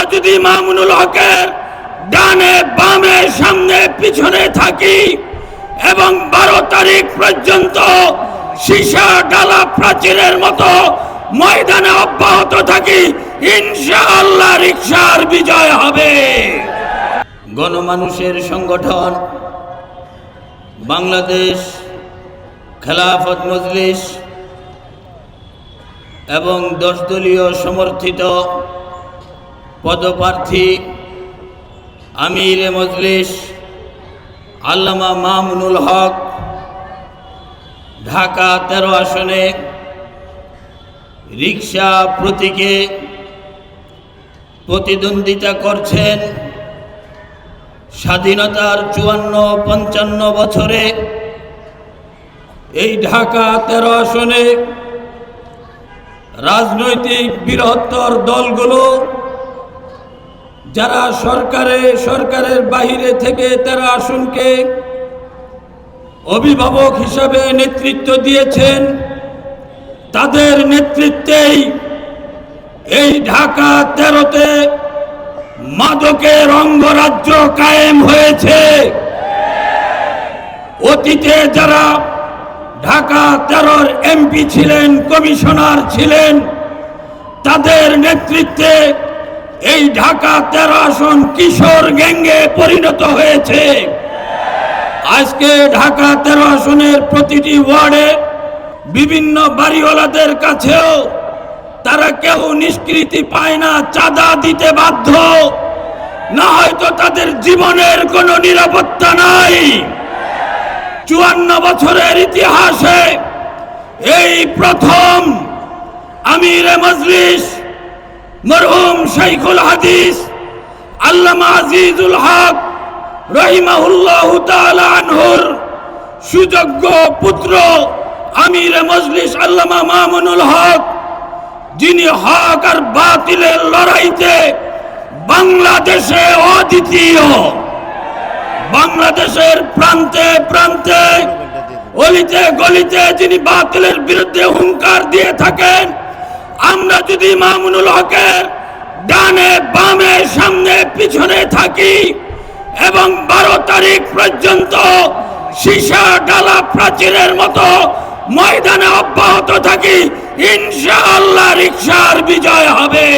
আমরা যদি মামুনুল হকের ডানে, বামে, সামনে, পিছনে থাকি এবং বারো তারিখ পর্যন্ত সীসা ডালা প্রাচীরের মতো ময়দানে অব্যাহত থাকি, ইনশাআল্লাহ রিক্সার বিজয় হবে। গণমানুষের সংগঠন, বাংলাদেশ খেলাফত মজলিস এবং দশ দলীয় সমর্থিত পদপ্রার্থী আমির মজলিস আল্লামা মামুনুল হক, ঢাকা তেরো আসনে রিক্সা প্রতীকে প্রতিদ্বন্দ্বিতা করছেন স্বাধীনতার চুয়ান্ন, পঞ্চান্ন বছরে এই ঢাকা তেরো আসনে রাজনৈতিক বৃহত্তর দলগুলো যারা সরকারে, সরকারের বাহিরে থেকে তেরো আসনকে অভিভাবক হিসাবে নেতৃত্ব দিয়েছেন, তাদের নেতৃত্বেই এই ঢাকা তেরোতে মাদকের অঙ্গরাজ্য কায়েম হয়েছে। অতীতে যারা ঢাকা তেরোর এমপি ছিলেন, কমিশনার ছিলেন, তাদের নেতৃত্বে এই ঢাকা তেরো আসন কিশোর গ্যাঙ্গে পরিণত হয়েছে। আজকে ঢাকা তেরো আসনের প্রতিটি ওয়ার্ডে বিভিন্ন বাড়িওয়ালাদের কাছেও তারা কেউ নিষ্কৃতি পায় না, চাঁদা দিতে বাধ্য। না হয়তো তাদের জীবনের কোনো নিরাপত্তা নাই। চুয়ান্ন বছরের ইতিহাসে এই প্রথম আমির মজলিস মরহুম শাইখুল হাদিস আল্লামা আজিজুল হক রহিমাহুল্লাহ আনহুর সুযোগ্য পুত্র আমির মজলিস আল্লামা মামুনুল হক, যিনি হক আর বাতিলের লড়াইতে বাংলাদেশে অদ্বিতীয়। বাংলাদেশের প্রান্তে প্রান্তে, অলিতে গলিতে যিনি বাতিলের বিরুদ্ধে হুঙ্কার দিয়ে থাকেন আমরা যদি মামুনুল হকের ডানে বামে সামনে পিছনে থাকি এবং বারো তারিখ পর্যন্ত সীসা ডালা প্রাচীরের মতো ময়দানে অব্যাহত থাকি, ইনশাআল্লাহ রিক্সার বিজয় হবে।